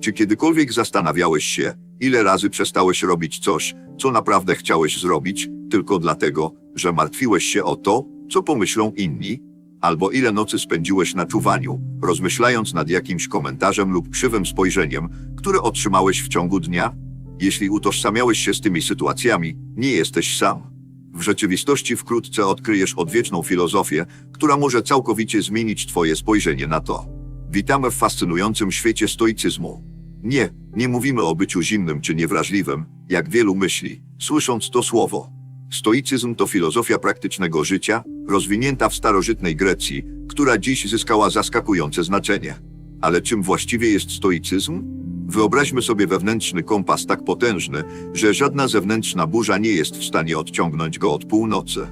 Czy kiedykolwiek zastanawiałeś się, ile razy przestałeś robić coś, co naprawdę chciałeś zrobić, tylko dlatego, że martwiłeś się o to, co pomyślą inni? Albo ile nocy spędziłeś na czuwaniu, rozmyślając nad jakimś komentarzem lub krzywym spojrzeniem, które otrzymałeś w ciągu dnia? Jeśli utożsamiałeś się z tymi sytuacjami, nie jesteś sam. W rzeczywistości wkrótce odkryjesz odwieczną filozofię, która może całkowicie zmienić Twoje spojrzenie na to. Witamy w fascynującym świecie stoicyzmu. Nie, nie mówimy o byciu zimnym czy niewrażliwym, jak wielu myśli, słysząc to słowo. Stoicyzm to filozofia praktycznego życia, rozwinięta w starożytnej Grecji, która dziś zyskała zaskakujące znaczenie. Ale czym właściwie jest stoicyzm? Wyobraźmy sobie wewnętrzny kompas tak potężny, że żadna zewnętrzna burza nie jest w stanie odciągnąć go od północy.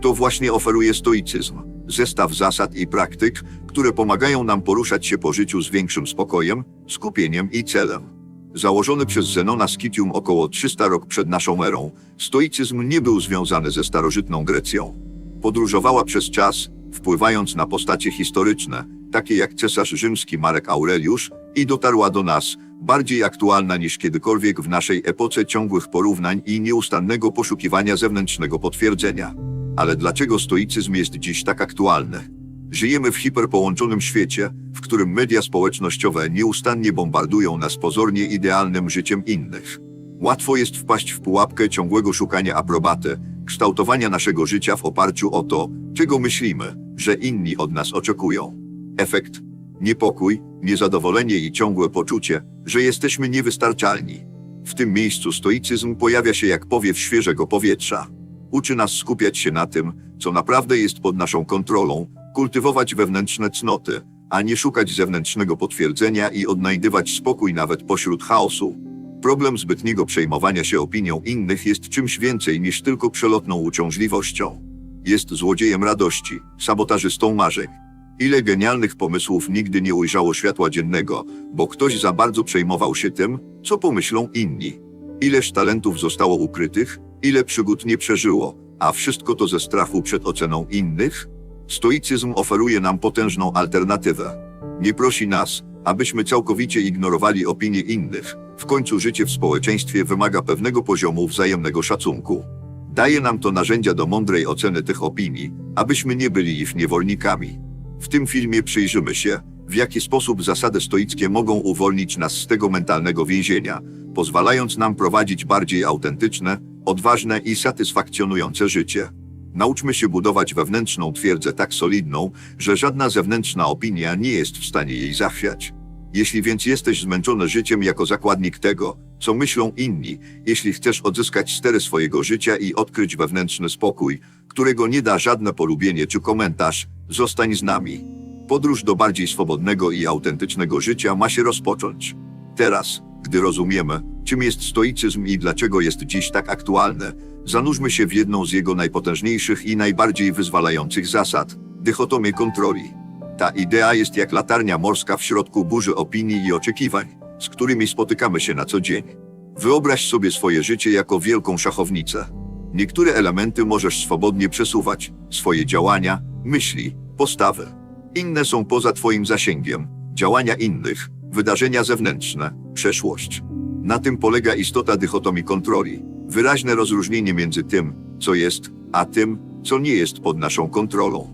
To właśnie oferuje stoicyzm zestaw zasad i praktyk, które pomagają nam poruszać się po życiu z większym spokojem, skupieniem i celem. Założony przez Zenona Scitium około 300 rok przed naszą erą, stoicyzm nie był związany ze starożytną Grecją. Podróżowała przez czas, wpływając na postacie historyczne, takie jak cesarz rzymski Marek Aureliusz, i dotarła do nas, bardziej aktualna niż kiedykolwiek w naszej epoce ciągłych porównań i nieustannego poszukiwania zewnętrznego potwierdzenia. Ale dlaczego stoicyzm jest dziś tak aktualny? Żyjemy w hiperpołączonym świecie, w którym media społecznościowe nieustannie bombardują nas pozornie idealnym życiem innych. Łatwo jest wpaść w pułapkę ciągłego szukania aprobaty, kształtowania naszego życia w oparciu o to, czego myślimy, że inni od nas oczekują. Efekt niepokój, niezadowolenie i ciągłe poczucie, że jesteśmy niewystarczalni. W tym miejscu stoicyzm pojawia się jak powiew świeżego powietrza. Uczy nas skupiać się na tym, co naprawdę jest pod naszą kontrolą, kultywować wewnętrzne cnoty, a nie szukać zewnętrznego potwierdzenia i odnajdywać spokój nawet pośród chaosu. Problem zbytniego przejmowania się opinią innych jest czymś więcej niż tylko przelotną uciążliwością. Jest złodziejem radości, sabotażystą marzeń. Ile genialnych pomysłów nigdy nie ujrzało światła dziennego, bo ktoś za bardzo przejmował się tym, co pomyślą inni. Ileż talentów zostało ukrytych, ile przygód nie przeżyło, a wszystko to ze strachu przed oceną innych? Stoicyzm oferuje nam potężną alternatywę. Nie prosi nas, abyśmy całkowicie ignorowali opinie innych. W końcu życie w społeczeństwie wymaga pewnego poziomu wzajemnego szacunku. Daje nam to narzędzia do mądrej oceny tych opinii, abyśmy nie byli ich niewolnikami. W tym filmie przyjrzymy się, w jaki sposób zasady stoickie mogą uwolnić nas z tego mentalnego więzienia, pozwalając nam prowadzić bardziej autentyczne, odważne i satysfakcjonujące życie. Nauczmy się budować wewnętrzną twierdzę tak solidną, że żadna zewnętrzna opinia nie jest w stanie jej zachwiać. Jeśli więc jesteś zmęczony życiem jako zakładnik tego, co myślą inni, jeśli chcesz odzyskać stery swojego życia i odkryć wewnętrzny spokój, którego nie da żadne polubienie czy komentarz, zostań z nami. Podróż do bardziej swobodnego i autentycznego życia ma się rozpocząć. Teraz, gdy rozumiemy, czym jest stoicyzm i dlaczego jest dziś tak aktualny, zanurzmy się w jedną z jego najpotężniejszych i najbardziej wyzwalających zasad dychotomię kontroli. Ta idea jest jak latarnia morska w środku burzy opinii i oczekiwań, z którymi spotykamy się na co dzień. Wyobraź sobie swoje życie jako wielką szachownicę. Niektóre elementy możesz swobodnie przesuwać, swoje działania, myśli, postawy. Inne są poza Twoim zasięgiem, działania innych, wydarzenia zewnętrzne, przeszłość. Na tym polega istota dychotomii kontroli. Wyraźne rozróżnienie między tym, co jest, a tym, co nie jest pod naszą kontrolą.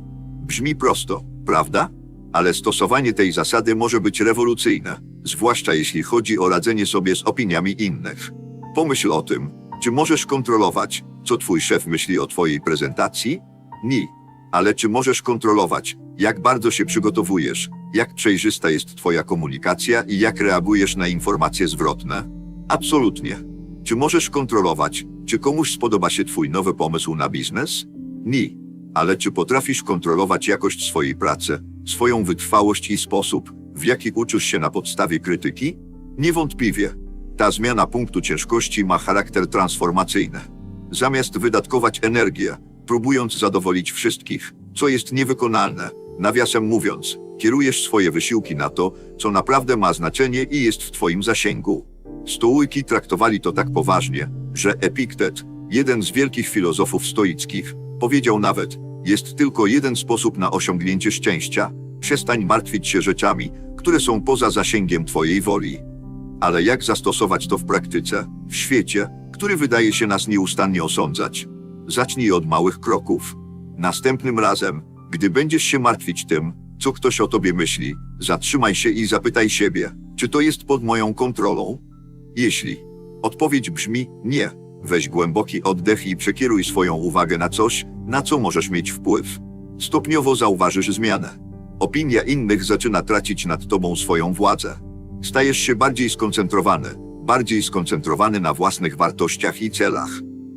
Brzmi prosto, prawda? Ale stosowanie tej zasady może być rewolucyjne, zwłaszcza jeśli chodzi o radzenie sobie z opiniami innych. Pomyśl o tym, czy możesz kontrolować, co twój szef myśli o twojej prezentacji? Nie. Ale czy możesz kontrolować, jak bardzo się przygotowujesz, jak przejrzysta jest twoja komunikacja i jak reagujesz na informacje zwrotne? Absolutnie. Czy możesz kontrolować, czy komuś spodoba się twój nowy pomysł na biznes? Nie. Ale czy potrafisz kontrolować jakość swojej pracy, swoją wytrwałość i sposób, w jaki uczysz się na podstawie krytyki? Niewątpliwie. Ta zmiana punktu ciężkości ma charakter transformacyjny. Zamiast wydatkować energię, próbując zadowolić wszystkich, co jest niewykonalne, nawiasem mówiąc, kierujesz swoje wysiłki na to, co naprawdę ma znaczenie i jest w Twoim zasięgu. Stołyki traktowali to tak poważnie, że Epiktet, jeden z wielkich filozofów stoickich, powiedział nawet: Jest tylko jeden sposób na osiągnięcie szczęścia przestań martwić się rzeczami, które są poza zasięgiem Twojej woli. Ale jak zastosować to w praktyce, w świecie, który wydaje się nas nieustannie osądzać? Zacznij od małych kroków. Następnym razem, gdy będziesz się martwić tym, co ktoś o tobie myśli, zatrzymaj się i zapytaj siebie, czy to jest pod moją kontrolą? Jeśli odpowiedź brzmi nie, weź głęboki oddech i przekieruj swoją uwagę na coś, na co możesz mieć wpływ. Stopniowo zauważysz zmianę. Opinia innych zaczyna tracić nad tobą swoją władzę. Stajesz się bardziej skoncentrowany, bardziej skoncentrowany na własnych wartościach i celach.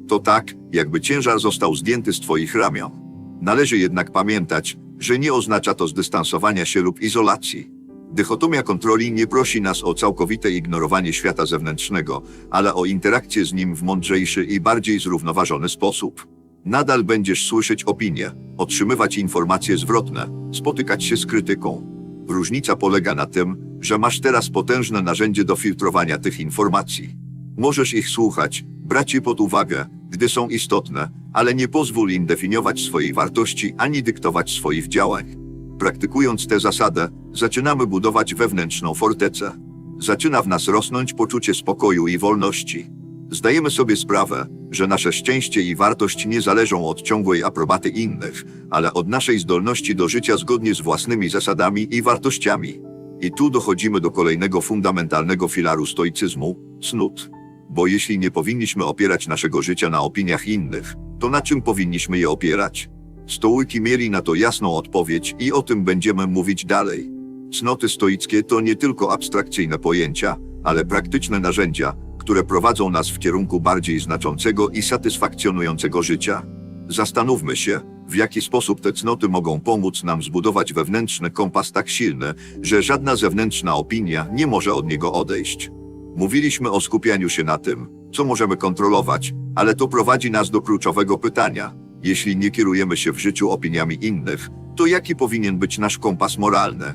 To tak, jakby ciężar został zdjęty z twoich ramion. Należy jednak pamiętać, że nie oznacza to zdystansowania się lub izolacji. Dychotomia kontroli nie prosi nas o całkowite ignorowanie świata zewnętrznego, ale o interakcję z nim w mądrzejszy i bardziej zrównoważony sposób. Nadal będziesz słyszeć opinie, otrzymywać informacje zwrotne, spotykać się z krytyką. Różnica polega na tym, że masz teraz potężne narzędzie do filtrowania tych informacji. Możesz ich słuchać, brać je pod uwagę, gdy są istotne, ale nie pozwól im definiować swojej wartości ani dyktować swoich działań. Praktykując tę zasadę, zaczynamy budować wewnętrzną fortecę. Zaczyna w nas rosnąć poczucie spokoju i wolności. Zdajemy sobie sprawę, że nasze szczęście i wartość nie zależą od ciągłej aprobaty innych, ale od naszej zdolności do życia zgodnie z własnymi zasadami i wartościami. I tu dochodzimy do kolejnego fundamentalnego filaru stoicyzmu cnót. Bo jeśli nie powinniśmy opierać naszego życia na opiniach innych, to na czym powinniśmy je opierać? Stołyki mieli na to jasną odpowiedź i o tym będziemy mówić dalej. Cnoty stoickie to nie tylko abstrakcyjne pojęcia, ale praktyczne narzędzia, które prowadzą nas w kierunku bardziej znaczącego i satysfakcjonującego życia. Zastanówmy się, w jaki sposób te cnoty mogą pomóc nam zbudować wewnętrzny kompas tak silny, że żadna zewnętrzna opinia nie może od niego odejść. Mówiliśmy o skupianiu się na tym, co możemy kontrolować, ale to prowadzi nas do kluczowego pytania. Jeśli nie kierujemy się w życiu opiniami innych, to jaki powinien być nasz kompas moralny?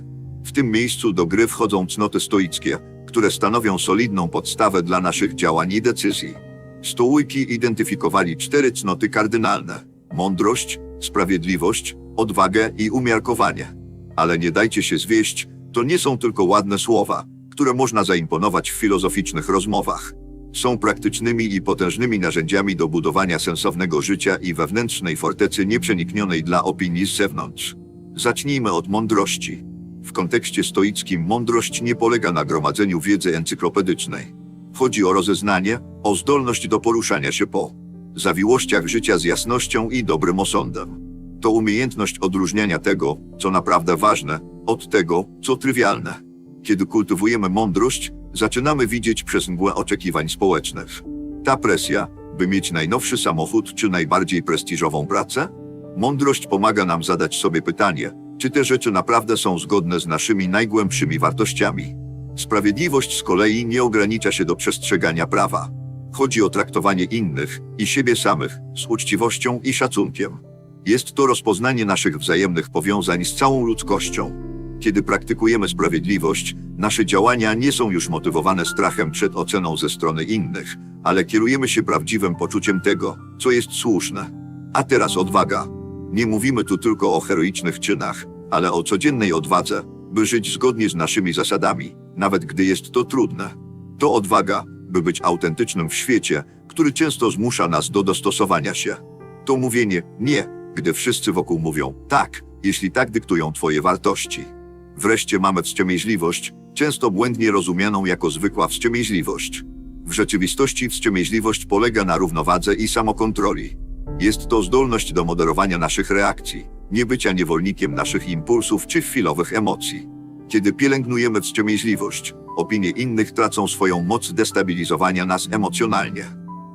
W tym miejscu do gry wchodzą cnoty stoickie, które stanowią solidną podstawę dla naszych działań i decyzji. Stołyki identyfikowali cztery cnoty kardynalne: mądrość, sprawiedliwość, odwagę i umiarkowanie. Ale nie dajcie się zwieść, to nie są tylko ładne słowa, które można zaimponować w filozoficznych rozmowach. Są praktycznymi i potężnymi narzędziami do budowania sensownego życia i wewnętrznej fortecy nieprzeniknionej dla opinii z zewnątrz. Zacznijmy od mądrości. W kontekście stoickim mądrość nie polega na gromadzeniu wiedzy encyklopedycznej. Chodzi o rozeznanie, o zdolność do poruszania się po zawiłościach życia z jasnością i dobrym osądem. To umiejętność odróżniania tego, co naprawdę ważne, od tego, co trywialne. Kiedy kultywujemy mądrość, zaczynamy widzieć przez mgłę oczekiwań społecznych. Ta presja, by mieć najnowszy samochód czy najbardziej prestiżową pracę? Mądrość pomaga nam zadać sobie pytanie, czy te rzeczy naprawdę są zgodne z naszymi najgłębszymi wartościami. Sprawiedliwość z kolei nie ogranicza się do przestrzegania prawa. Chodzi o traktowanie innych i siebie samych z uczciwością i szacunkiem. Jest to rozpoznanie naszych wzajemnych powiązań z całą ludzkością. Kiedy praktykujemy sprawiedliwość, nasze działania nie są już motywowane strachem przed oceną ze strony innych, ale kierujemy się prawdziwym poczuciem tego, co jest słuszne. A teraz odwaga. Nie mówimy tu tylko o heroicznych czynach, ale o codziennej odwadze, by żyć zgodnie z naszymi zasadami, nawet gdy jest to trudne. To odwaga, by być autentycznym w świecie, który często zmusza nas do dostosowania się. To mówienie nie, gdy wszyscy wokół mówią tak, jeśli tak dyktują Twoje wartości. Wreszcie mamy wstrzemięźliwość, często błędnie rozumianą jako zwykła wstrzemięźliwość. W rzeczywistości wstrzemięźliwość polega na równowadze i samokontroli. Jest to zdolność do moderowania naszych reakcji, nie bycia niewolnikiem naszych impulsów czy chwilowych emocji. Kiedy pielęgnujemy wstrzemięźliwość, opinie innych tracą swoją moc destabilizowania nas emocjonalnie.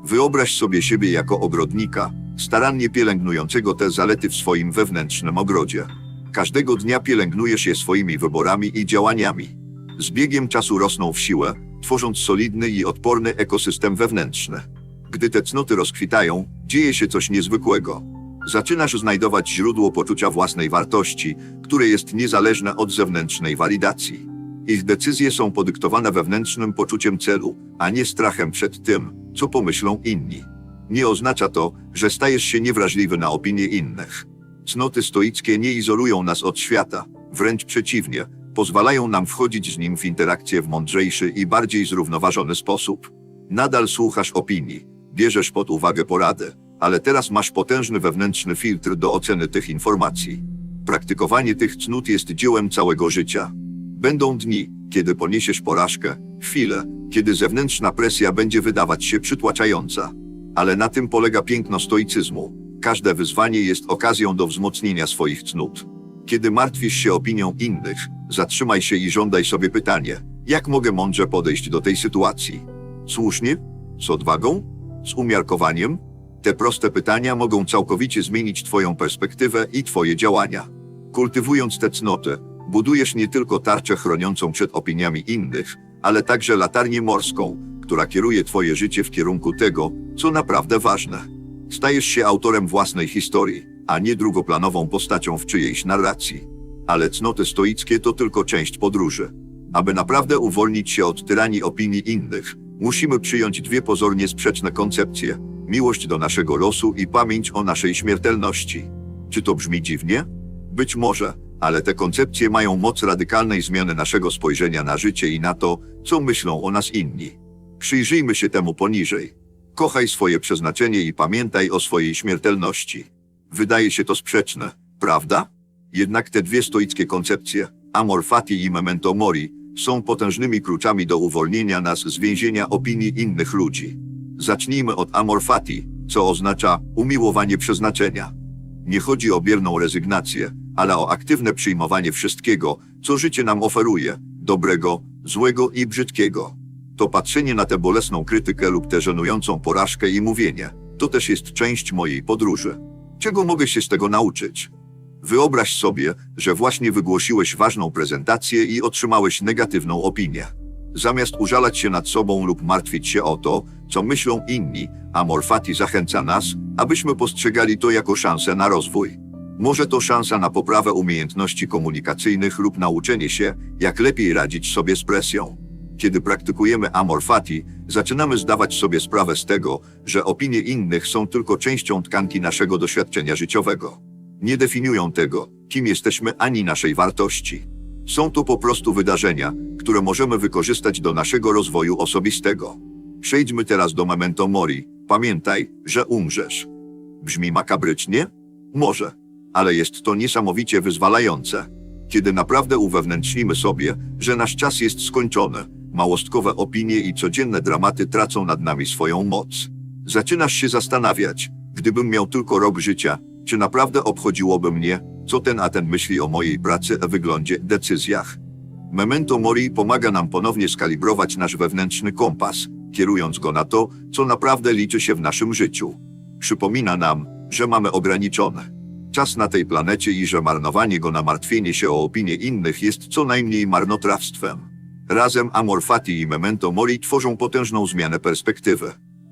Wyobraź sobie siebie jako ogrodnika, starannie pielęgnującego te zalety w swoim wewnętrznym ogrodzie. Każdego dnia pielęgnujesz je swoimi wyborami i działaniami. Z biegiem czasu rosną w siłę, tworząc solidny i odporny ekosystem wewnętrzny. Gdy te cnoty rozkwitają, dzieje się coś niezwykłego. Zaczynasz znajdować źródło poczucia własnej wartości, które jest niezależne od zewnętrznej walidacji. Ich decyzje są podyktowane wewnętrznym poczuciem celu, a nie strachem przed tym, co pomyślą inni. Nie oznacza to, że stajesz się niewrażliwy na opinie innych. Cnoty stoickie nie izolują nas od świata, wręcz przeciwnie, pozwalają nam wchodzić z nim w interakcję w mądrzejszy i bardziej zrównoważony sposób. Nadal słuchasz opinii, bierzesz pod uwagę porady, ale teraz masz potężny wewnętrzny filtr do oceny tych informacji. Praktykowanie tych cnót jest dziełem całego życia. Będą dni, kiedy poniesiesz porażkę, chwile, kiedy zewnętrzna presja będzie wydawać się przytłaczająca. Ale na tym polega piękno stoicyzmu. Każde wyzwanie jest okazją do wzmocnienia swoich cnót. Kiedy martwisz się opinią innych, zatrzymaj się i żądaj sobie pytanie: jak mogę mądrze podejść do tej sytuacji? Słusznie? Z odwagą? Z umiarkowaniem? Te proste pytania mogą całkowicie zmienić Twoją perspektywę i Twoje działania. Kultywując te cnoty, budujesz nie tylko tarczę chroniącą przed opiniami innych, ale także latarnię morską, która kieruje Twoje życie w kierunku tego, co naprawdę ważne. Stajesz się autorem własnej historii, a nie drugoplanową postacią w czyjejś narracji. Ale cnoty stoickie to tylko część podróży. Aby naprawdę uwolnić się od tyranii opinii innych, musimy przyjąć dwie pozornie sprzeczne koncepcje: miłość do naszego losu i pamięć o naszej śmiertelności. Czy to brzmi dziwnie? Być może, ale te koncepcje mają moc radykalnej zmiany naszego spojrzenia na życie i na to, co myślą o nas inni. Przyjrzyjmy się temu poniżej. Kochaj swoje przeznaczenie i pamiętaj o swojej śmiertelności. Wydaje się to sprzeczne, prawda? Jednak te dwie stoickie koncepcje, amor fati i memento mori, są potężnymi kluczami do uwolnienia nas z więzienia opinii innych ludzi. Zacznijmy od amor fati, co oznacza umiłowanie przeznaczenia. Nie chodzi o bierną rezygnację, ale o aktywne przyjmowanie wszystkiego, co życie nam oferuje dobrego, złego i brzydkiego. To patrzenie na tę bolesną krytykę lub tę żenującą porażkę i mówienie: To też jest część mojej podróży. Czego mogę się z tego nauczyć? Wyobraź sobie, że właśnie wygłosiłeś ważną prezentację i otrzymałeś negatywną opinię. Zamiast użalać się nad sobą lub martwić się o to, co myślą inni, Amor Fati zachęca nas, abyśmy postrzegali to jako szansę na rozwój. Może to szansa na poprawę umiejętności komunikacyjnych lub nauczenie się, jak lepiej radzić sobie z presją. Kiedy praktykujemy Amor Fati, zaczynamy zdawać sobie sprawę z tego, że opinie innych są tylko częścią tkanki naszego doświadczenia życiowego. Nie definiują tego, kim jesteśmy ani naszej wartości. Są to po prostu wydarzenia, które możemy wykorzystać do naszego rozwoju osobistego. Przejdźmy teraz do memento mori. Pamiętaj, że umrzesz. Brzmi makabrycznie? Może, ale jest to niesamowicie wyzwalające. Kiedy naprawdę uwewnętrznimy sobie, że nasz czas jest skończony, małostkowe opinie i codzienne dramaty tracą nad nami swoją moc. Zaczynasz się zastanawiać, gdybym miał tylko rok życia, czy naprawdę obchodziłoby mnie, co ten a ten myśli o mojej pracy, wyglądzie, decyzjach. Memento Mori pomaga nam ponownie skalibrować nasz wewnętrzny kompas, kierując go na to, co naprawdę liczy się w naszym życiu. Przypomina nam, że mamy ograniczone czas na tej planecie i że marnowanie go na martwienie się o opinie innych jest co najmniej marnotrawstwem. Razem Amor Fati i Memento Mori tworzą potężną zmianę perspektywy.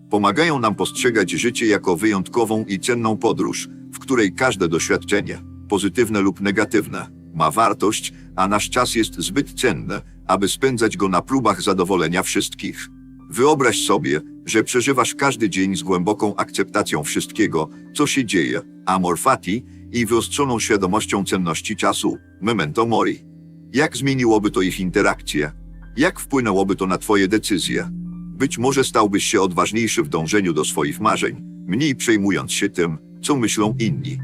Pomagają nam postrzegać życie jako wyjątkową i cenną podróż, w której każde doświadczenie, pozytywne lub negatywne, ma wartość, a nasz czas jest zbyt cenny, aby spędzać go na próbach zadowolenia wszystkich. Wyobraź sobie, że przeżywasz każdy dzień z głęboką akceptacją wszystkiego, co się dzieje, amor fati i wyostrzoną świadomością cenności czasu, memento mori. Jak zmieniłoby to ich interakcję? Jak wpłynęłoby to na twoje decyzje? Być może stałbyś się odważniejszy w dążeniu do swoich marzeń, mniej przejmując się tym, co myślą inni.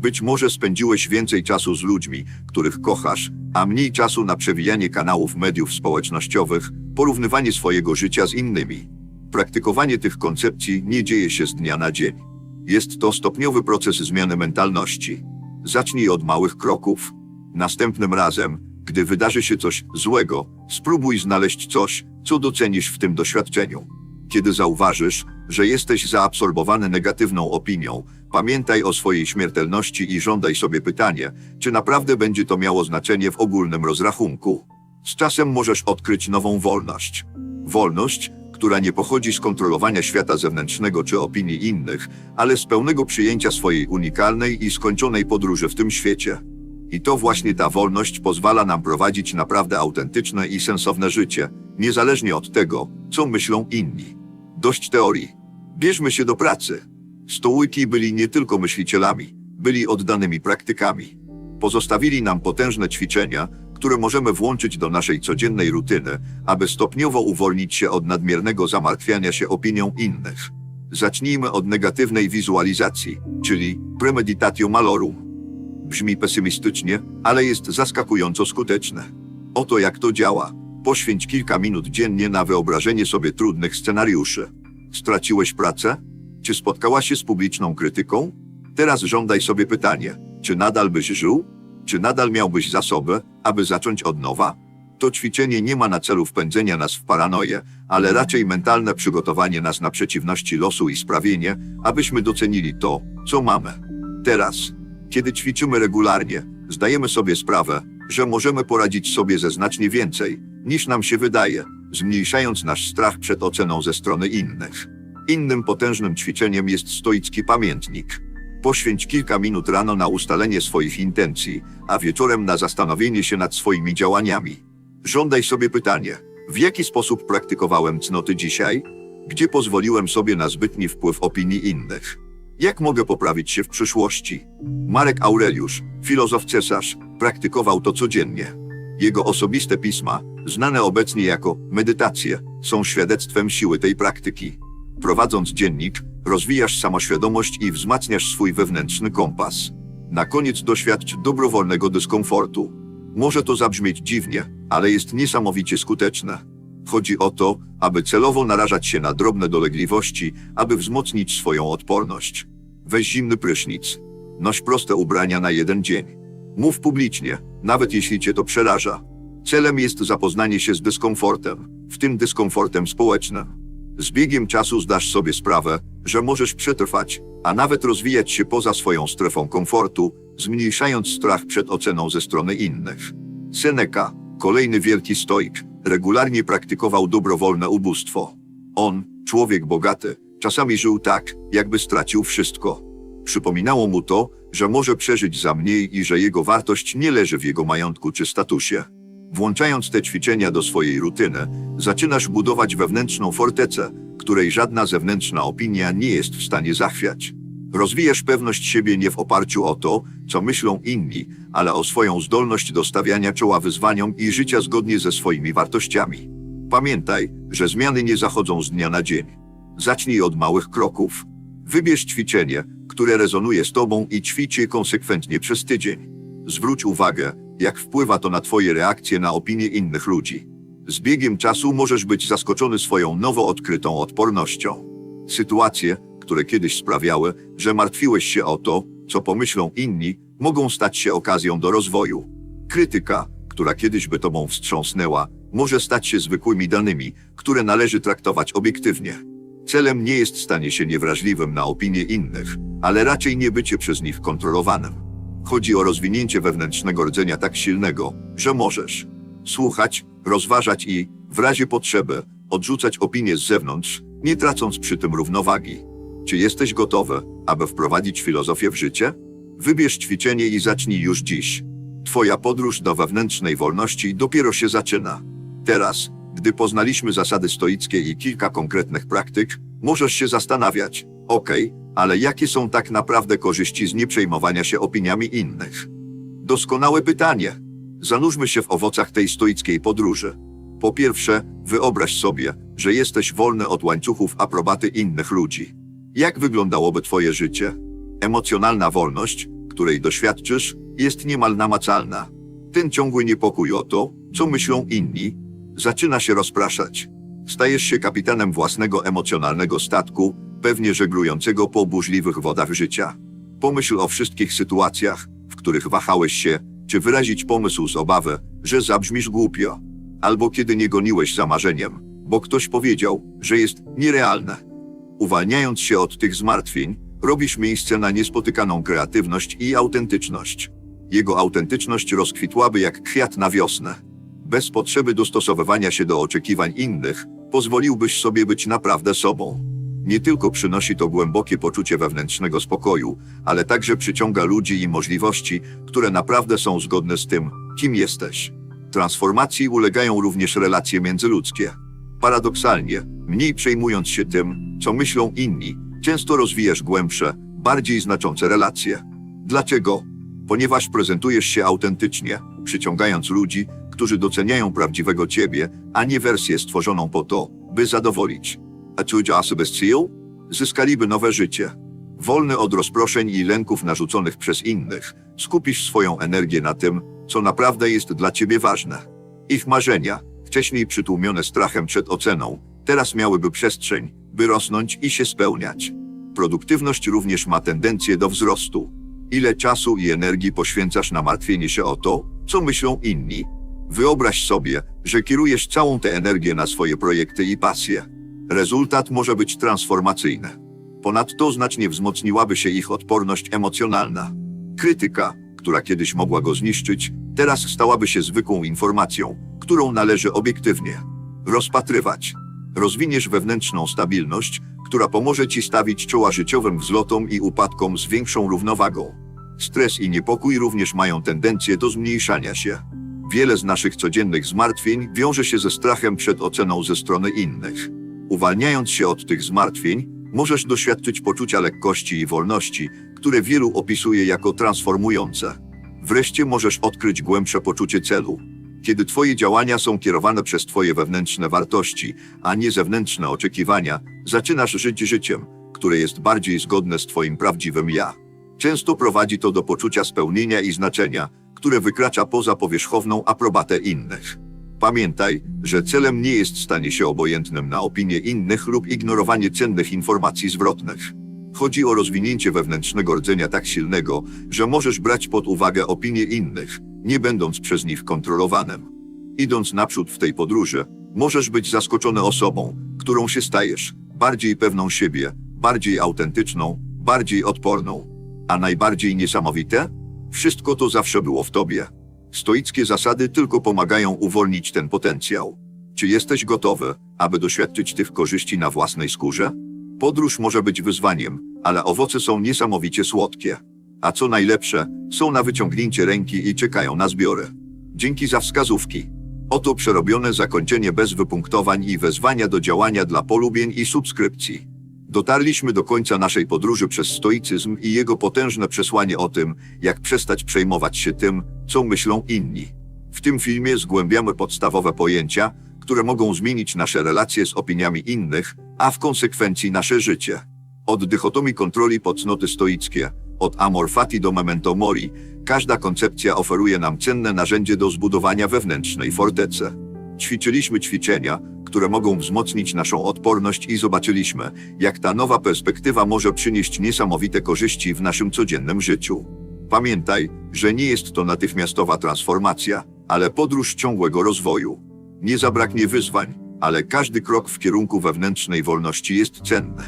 Być może spędziłeś więcej czasu z ludźmi, których kochasz, a mniej czasu na przewijanie kanałów mediów społecznościowych, porównywanie swojego życia z innymi. Praktykowanie tych koncepcji nie dzieje się z dnia na dzień. Jest to stopniowy proces zmiany mentalności. Zacznij od małych kroków. Następnym razem, gdy wydarzy się coś złego, spróbuj znaleźć coś, co docenisz w tym doświadczeniu. Kiedy zauważysz, że jesteś zaabsorbowany negatywną opinią, pamiętaj o swojej śmiertelności i żądaj sobie pytanie, czy naprawdę będzie to miało znaczenie w ogólnym rozrachunku. Z czasem możesz odkryć nową wolność. Wolność, która nie pochodzi z kontrolowania świata zewnętrznego czy opinii innych, ale z pełnego przyjęcia swojej unikalnej i skończonej podróży w tym świecie. I to właśnie ta wolność pozwala nam prowadzić naprawdę autentyczne i sensowne życie, niezależnie od tego, co myślą inni. Dość teorii. Bierzmy się do pracy. Stołyki byli nie tylko myślicielami, byli oddanymi praktykami. Pozostawili nam potężne ćwiczenia, które możemy włączyć do naszej codziennej rutyny, aby stopniowo uwolnić się od nadmiernego zamartwiania się opinią innych. Zacznijmy od negatywnej wizualizacji, czyli premeditatio malorum. Brzmi pesymistycznie, ale jest zaskakująco skuteczne. Oto jak to działa. Poświęć kilka minut dziennie na wyobrażenie sobie trudnych scenariuszy. Straciłeś pracę? Czy spotkałaś się z publiczną krytyką? Teraz żądaj sobie pytanie: czy nadal byś żył? Czy nadal miałbyś zasoby, aby zacząć od nowa? To ćwiczenie nie ma na celu wpędzenia nas w paranoję, ale raczej mentalne przygotowanie nas na przeciwności losu i sprawienie, abyśmy docenili to, co mamy. Teraz, kiedy ćwiczymy regularnie, zdajemy sobie sprawę, że możemy poradzić sobie ze znacznie więcej, niż nam się wydaje, zmniejszając nasz strach przed oceną ze strony innych. Innym potężnym ćwiczeniem jest stoicki pamiętnik. Poświęć kilka minut rano na ustalenie swoich intencji, a wieczorem na zastanowienie się nad swoimi działaniami. Żądaj sobie pytanie: w jaki sposób praktykowałem cnoty dzisiaj? Gdzie pozwoliłem sobie na zbytni wpływ opinii innych? Jak mogę poprawić się w przyszłości? Marek Aureliusz, filozof cesarz, praktykował to codziennie. Jego osobiste pisma, znane obecnie jako medytacje, są świadectwem siły tej praktyki. Prowadząc dziennik, rozwijasz samoświadomość i wzmacniasz swój wewnętrzny kompas. Na koniec doświadcz dobrowolnego dyskomfortu. Może to zabrzmieć dziwnie, ale jest niesamowicie skuteczne. Chodzi o to, aby celowo narażać się na drobne dolegliwości, aby wzmocnić swoją odporność. Weź zimny prysznic. Noś proste ubrania na jeden dzień. Mów publicznie, nawet jeśli cię to przeraża. Celem jest zapoznanie się z dyskomfortem, w tym dyskomfortem społecznym. Z biegiem czasu zdasz sobie sprawę, że możesz przetrwać, a nawet rozwijać się poza swoją strefą komfortu, zmniejszając strach przed oceną ze strony innych. Seneca, kolejny wielki stoik, regularnie praktykował dobrowolne ubóstwo. On, człowiek bogaty, czasami żył tak, jakby stracił wszystko. Przypominało mu to, że może przeżyć za mniej i że jego wartość nie leży w jego majątku czy statusie. Włączając te ćwiczenia do swojej rutyny, zaczynasz budować wewnętrzną fortecę, której żadna zewnętrzna opinia nie jest w stanie zachwiać. Rozwijasz pewność siebie nie w oparciu o to, co myślą inni, ale o swoją zdolność do stawiania czoła wyzwaniom i życia zgodnie ze swoimi wartościami. Pamiętaj, że zmiany nie zachodzą z dnia na dzień. Zacznij od małych kroków. Wybierz ćwiczenie, które rezonuje z tobą i ćwicz je konsekwentnie przez tydzień. Zwróć uwagę, jak wpływa to na twoje reakcje na opinie innych ludzi. Z biegiem czasu możesz być zaskoczony swoją nowo odkrytą odpornością. Sytuacje, które kiedyś sprawiały, że martwiłeś się o to, co pomyślą inni, mogą stać się okazją do rozwoju. Krytyka, która kiedyś by tobą wstrząsnęła, może stać się zwykłymi danymi, które należy traktować obiektywnie. Celem nie jest stanie się niewrażliwym na opinie innych, ale raczej nie bycie przez nich kontrolowanym. Chodzi o rozwinięcie wewnętrznego rdzenia tak silnego, że możesz słuchać, rozważać i, w razie potrzeby, odrzucać opinie z zewnątrz, nie tracąc przy tym równowagi. Czy jesteś gotowy, aby wprowadzić filozofię w życie? Wybierz ćwiczenie i zacznij już dziś. Twoja podróż do wewnętrznej wolności dopiero się zaczyna. Teraz, gdy poznaliśmy zasady stoickie i kilka konkretnych praktyk, możesz się zastanawiać, okej, ale jakie są tak naprawdę korzyści z nieprzejmowania się opiniami innych? Doskonałe pytanie. Zanurzmy się w owocach tej stoickiej podróży. Po pierwsze, wyobraź sobie, że jesteś wolny od łańcuchów aprobaty innych ludzi. Jak wyglądałoby Twoje życie? Emocjonalna wolność, której doświadczysz, jest niemal namacalna. Ten ciągły niepokój o to, co myślą inni, zaczyna się rozpraszać. Stajesz się kapitanem własnego emocjonalnego statku, pewnie żeglującego po burzliwych wodach życia. Pomyśl o wszystkich sytuacjach, w których wahałeś się, czy wyrazić pomysł z obawy, że zabrzmisz głupio, albo kiedy nie goniłeś za marzeniem, bo ktoś powiedział, że jest nierealne. Uwalniając się od tych zmartwień, robisz miejsce na niespotykaną kreatywność i autentyczność. Jego autentyczność rozkwitłaby jak kwiat na wiosnę. Bez potrzeby dostosowywania się do oczekiwań innych, pozwoliłbyś sobie być naprawdę sobą. Nie tylko przynosi to głębokie poczucie wewnętrznego spokoju, ale także przyciąga ludzi i możliwości, które naprawdę są zgodne z tym, kim jesteś. Transformacji ulegają również relacje międzyludzkie. Paradoksalnie, mniej przejmując się tym, co myślą inni, często rozwijasz głębsze, bardziej znaczące relacje. Dlaczego? Ponieważ prezentujesz się autentycznie, przyciągając ludzi, którzy doceniają prawdziwego ciebie, a nie wersję stworzoną po to, by zadowolić. A czuć osoby z? Zyskaliby nowe życie. Wolny od rozproszeń i lęków narzuconych przez innych, skupisz swoją energię na tym, co naprawdę jest dla ciebie ważne. Ich marzenia, wcześniej przytłumione strachem przed oceną, teraz miałyby przestrzeń, by rosnąć i się spełniać. Produktywność również ma tendencję do wzrostu. Ile czasu i energii poświęcasz na martwienie się o to, co myślą inni? Wyobraź sobie, że kierujesz całą tę energię na swoje projekty i pasje. Rezultat może być transformacyjny. Ponadto znacznie wzmocniłaby się ich odporność emocjonalna. Krytyka, która kiedyś mogła go zniszczyć, teraz stałaby się zwykłą informacją, którą należy obiektywnie rozpatrywać. Rozwiniesz wewnętrzną stabilność, która pomoże ci stawić czoła życiowym wzlotom i upadkom z większą równowagą. Stres i niepokój również mają tendencję do zmniejszania się. Wiele z naszych codziennych zmartwień wiąże się ze strachem przed oceną ze strony innych. Uwalniając się od tych zmartwień, możesz doświadczyć poczucia lekkości i wolności, które wielu opisuje jako transformujące. Wreszcie możesz odkryć głębsze poczucie celu. Kiedy Twoje działania są kierowane przez Twoje wewnętrzne wartości, a nie zewnętrzne oczekiwania, zaczynasz żyć życiem, które jest bardziej zgodne z Twoim prawdziwym ja. Często prowadzi to do poczucia spełnienia i znaczenia, które wykracza poza powierzchowną aprobatę innych. Pamiętaj, że celem nie jest stanie się obojętnym na opinie innych lub ignorowanie cennych informacji zwrotnych. Chodzi o rozwinięcie wewnętrznego rdzenia tak silnego, że możesz brać pod uwagę opinie innych, nie będąc przez nich kontrolowanym. Idąc naprzód w tej podróży, możesz być zaskoczony osobą, którą się stajesz, bardziej pewną siebie, bardziej autentyczną, bardziej odporną. A najbardziej niesamowite? Wszystko to zawsze było w tobie. Stoickie zasady tylko pomagają uwolnić ten potencjał. Czy jesteś gotowy, aby doświadczyć tych korzyści na własnej skórze? Podróż może być wyzwaniem, ale owoce są niesamowicie słodkie. A co najlepsze, są na wyciągnięcie ręki i czekają na zbiory. Dzięki za wskazówki. Oto przerobione zakończenie bez wypunktowań i wezwania do działania dla polubień i subskrypcji. Dotarliśmy do końca naszej podróży przez stoicyzm i jego potężne przesłanie o tym, jak przestać przejmować się tym, co myślą inni. W tym filmie zgłębiamy podstawowe pojęcia, które mogą zmienić nasze relacje z opiniami innych, a w konsekwencji nasze życie. Od dychotomii kontroli po cnoty stoickie, od amor fati do memento mori, każda koncepcja oferuje nam cenne narzędzie do zbudowania wewnętrznej fortecy. Ćwiczyliśmy ćwiczenia, które mogą wzmocnić naszą odporność i zobaczyliśmy, jak ta nowa perspektywa może przynieść niesamowite korzyści w naszym codziennym życiu. Pamiętaj, że nie jest to natychmiastowa transformacja, ale podróż ciągłego rozwoju. Nie zabraknie wyzwań, ale każdy krok w kierunku wewnętrznej wolności jest cenny.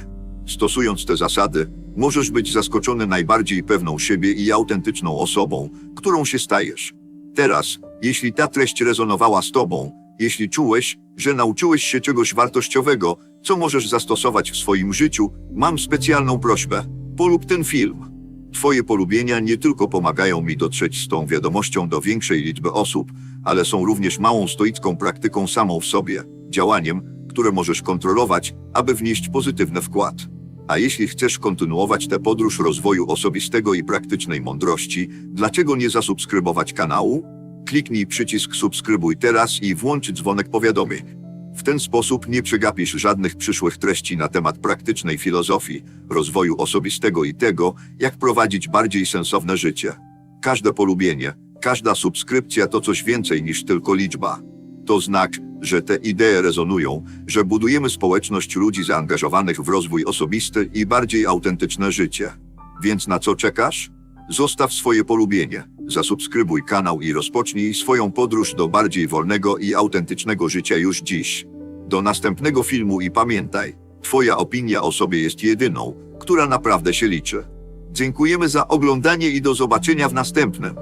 Stosując te zasady, możesz być zaskoczony najbardziej pewną siebie i autentyczną osobą, którą się stajesz. Teraz, jeśli ta treść rezonowała z tobą, jeśli czułeś, że nauczyłeś się czegoś wartościowego, co możesz zastosować w swoim życiu, mam specjalną prośbę. Polub ten film. Twoje polubienia nie tylko pomagają mi dotrzeć z tą wiadomością do większej liczby osób, ale są również małą stoicką praktyką samą w sobie, działaniem, które możesz kontrolować, aby wnieść pozytywny wkład. A jeśli chcesz kontynuować tę podróż rozwoju osobistego i praktycznej mądrości, dlaczego nie zasubskrybować kanału? Kliknij przycisk subskrybuj teraz i włącz dzwonek powiadomień. W ten sposób nie przegapisz żadnych przyszłych treści na temat praktycznej filozofii, rozwoju osobistego i tego, jak prowadzić bardziej sensowne życie. Każde polubienie, każda subskrypcja to coś więcej niż tylko liczba. To znak, że te idee rezonują, że budujemy społeczność ludzi zaangażowanych w rozwój osobisty i bardziej autentyczne życie. Więc na co czekasz? Zostaw swoje polubienie, zasubskrybuj kanał i rozpocznij swoją podróż do bardziej wolnego i autentycznego życia już dziś. Do następnego filmu i pamiętaj, Twoja opinia o sobie jest jedyną, która naprawdę się liczy. Dziękujemy za oglądanie i do zobaczenia w następnym.